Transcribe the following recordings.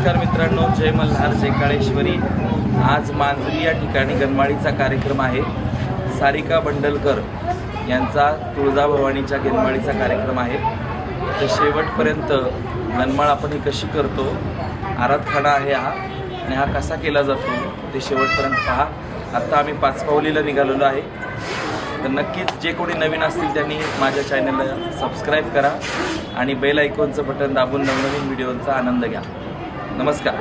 नमस्कार मित्रांनो जय मल्हार जय काळेश्वरी. आज मांजरी या ठिकाणी गनमाळीचा कार्यक्रम आहे. सारिका बंडलकर यांचा तुळजाभवानीच्या गनमाळीचा कार्यक्रम आहे. तर शेवटपर्यंत गनमाळ आपण ही कशी करतो आराधखाना आहे हा आणि हा कसा केला जातो ते शेवटपर्यंत पहा. आत्ता आम्ही पाचपावलीला निघालेलो आहे. तर नक्कीच जे कोणी नवीन असतील त्यांनी माझ्या चॅनलला सबस्क्राईब करा आणि बेल आयकॉनचं बटन दाबून नवनवीन व्हिडिओचा आनंद घ्या. नमस्कार।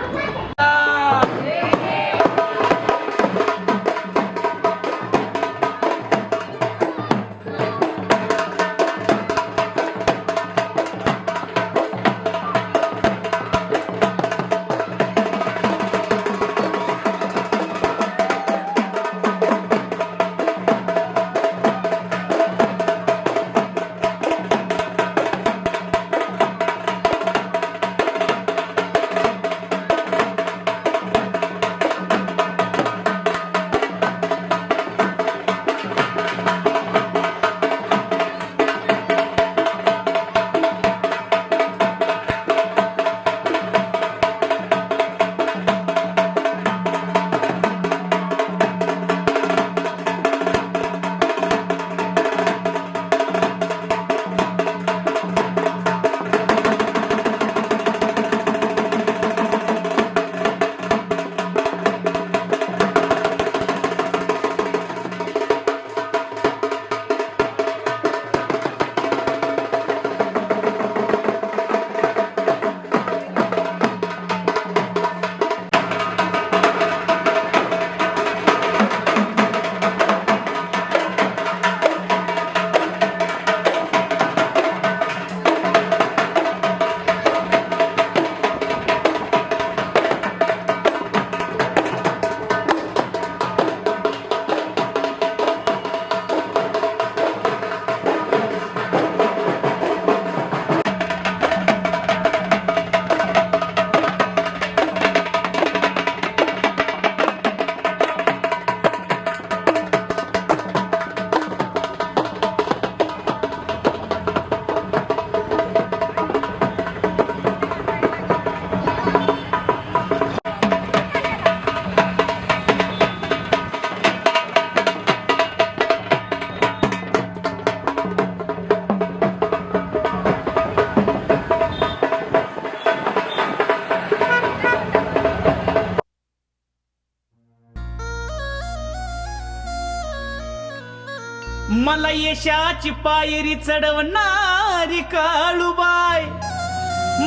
मला यशाची पायरी चढवणारी काळूबाय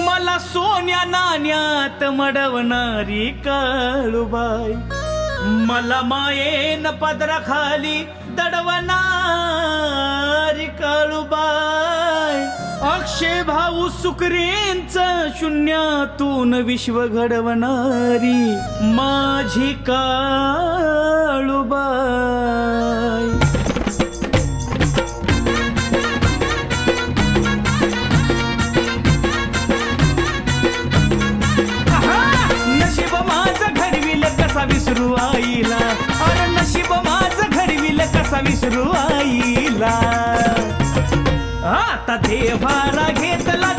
मला सोन्या नाण्यात मडवणारी काळूबाई. मला मायेन पदराखाली दडवणारी काळूबाय अक्षय भाऊ सुकरेंच शून्यातून विश्व घडवणारी माझी का विसरू आईला. अरे नशीब माझ घडविल कसा विसरू आईला. आता देवारा घेतला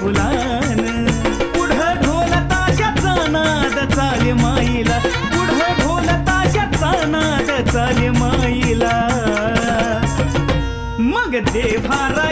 फुलान. पुढं ढोल ताशाचा नाद चाले माईला. पुढं ढोल ताशाचा नाद चाले माईला. मग देवारा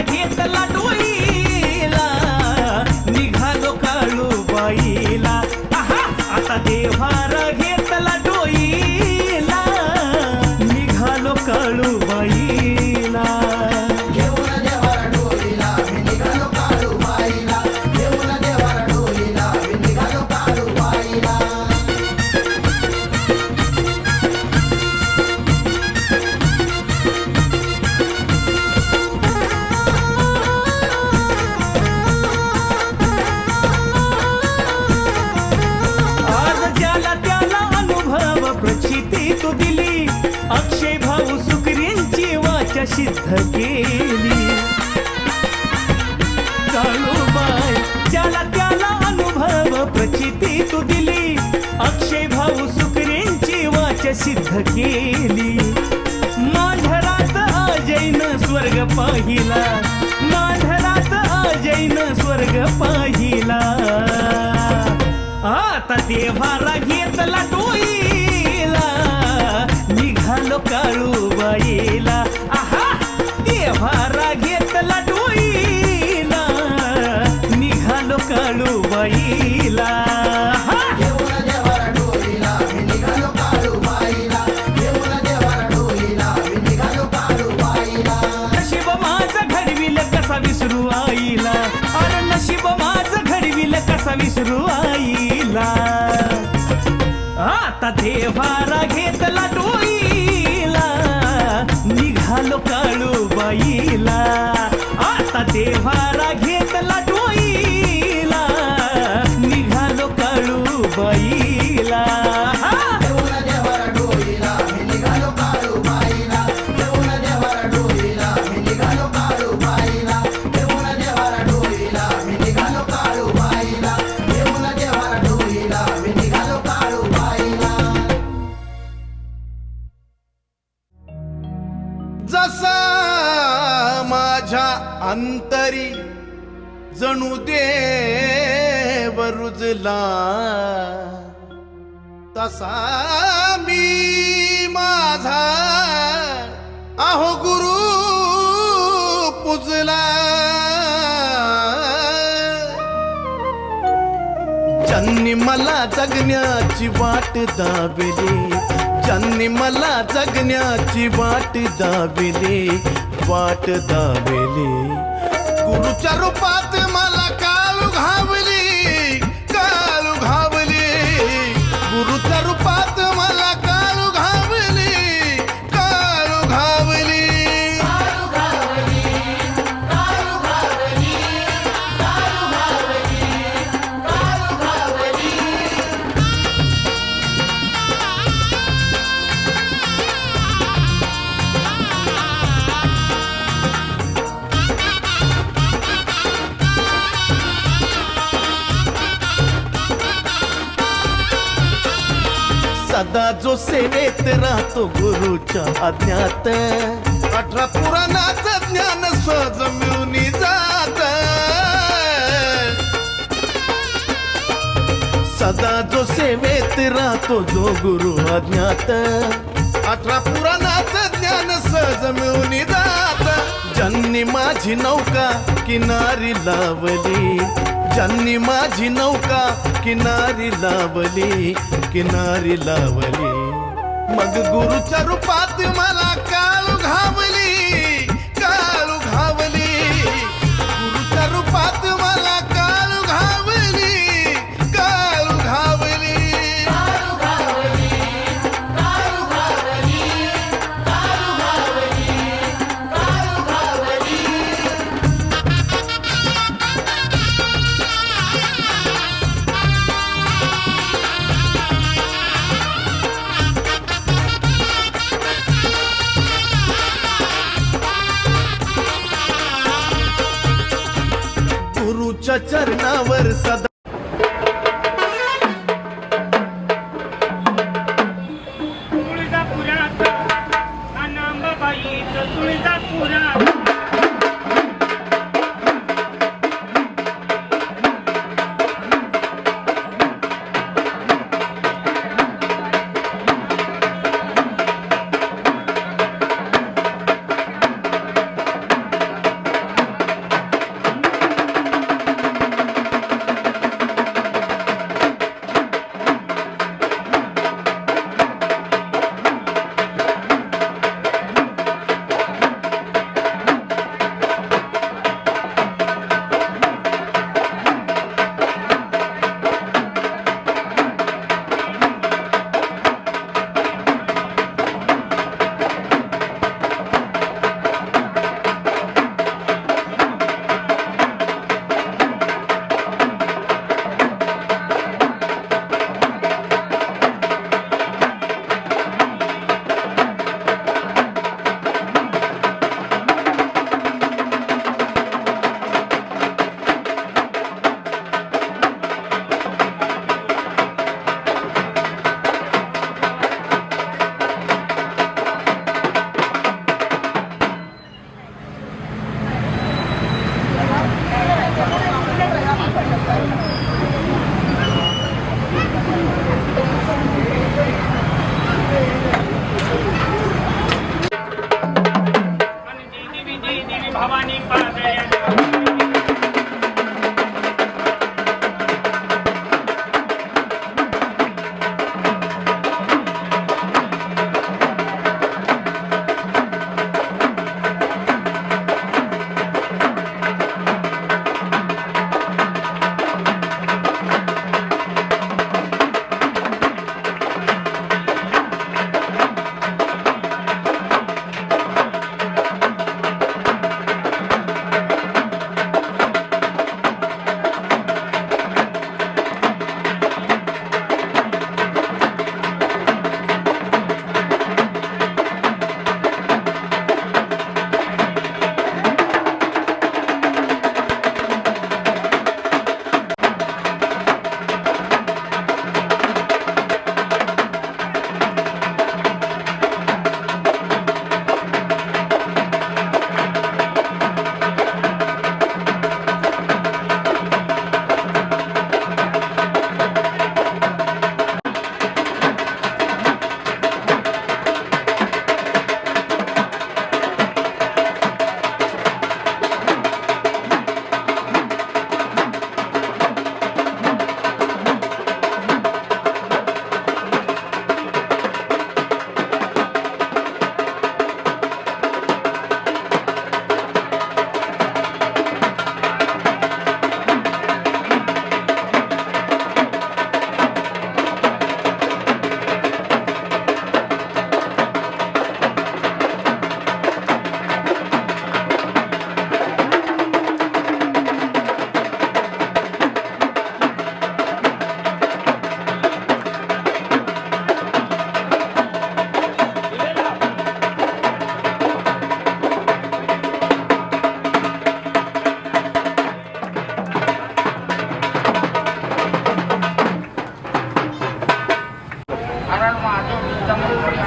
सिद्ध केली. काळूबाई ज्याला त्याला अनुभव प्रचिती तू दिली. अक्षय भाऊ सुकरींची वाच सिद्ध केली. मांढरात अजैन स्वर्ग पाहिला. मांढरात अजैन स्वर्ग पाहिला. आता देवाला घेतला डोईला विसरू आईला आता देवारा घेतला डोई. देव तसा मी माझा आहो गुरु पुजला. ज्यांनी मला जगण्याची वाट दाविली. ज्यांनी मला जगण्याची वाट दाविली. वाट दाविली. गुरुच्या रूपात गुरुच्या आज्ञात अठरा पुराणाचं ज्ञान सहज मिळून जात. सदा जो सेवेत राहतो जो गुरु अज्ञात. अठरा पुराणाचं ज्ञान सहज मिळून जात. ज्यांनी माझी नौका किनारी लावली. ज्यांनी माझी नौका किनारी लावली किनारी लावली. मग गुरुच्या रूपात गुरुच्या चरणावर सदा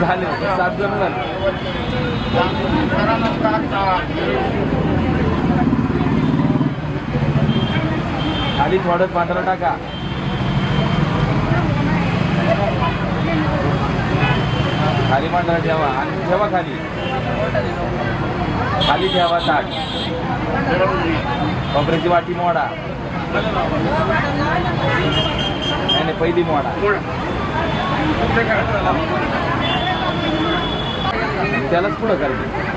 झाले सात जण झाले. खाली थोडं पांढरा टाका. खाली पांढरा ठेवा आणि ठेवा खाली. खाली ठेवा ताट. खोबऱ्याची वाटी मोडा. नाही नाही पहिली मोडा. त्यालाच पुढं करायचं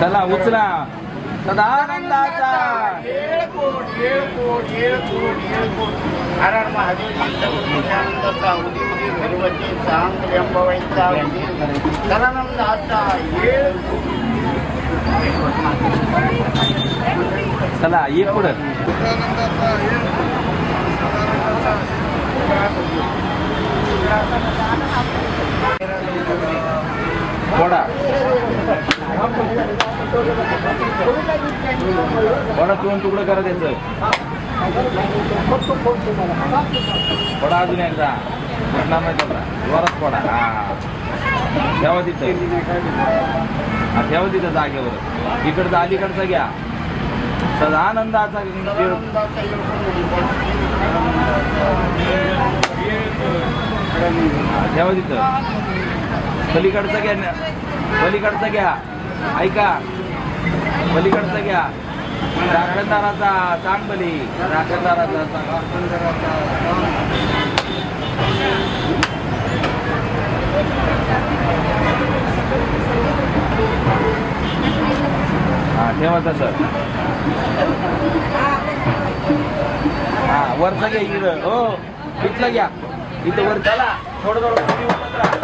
चला उचला सदानंदाचा येळकोट येळकोट येळकोट येळकोट हर हर महादेव आनंदाचा उदी उदी भगवती सांग त्र्यंबवाईचा उदी सदानंदाचा येळकोट चला ये पुढं. दोन तुकडं करा त्याचं. थोडा अजून एकदा. घटना नाही त्याचा जोरात थोडा हा. ठेवा तिथं. हा ठेवा तिथं जागेवर. इकडचा अलीकडचा घ्या. सदानंदाचा देव हा, ठेवा तिथं. पलीकडचं घ्या. ना. पलीकडचं घ्या. ऐका. पलीकडचं घ्या. राखणदाराचा चांगली. बली राखणदाराचा हा ठेवा तसं. हा वरचं घ्या इकडं. हो इथलं घ्या. इथं वर चला. थोडं थोडं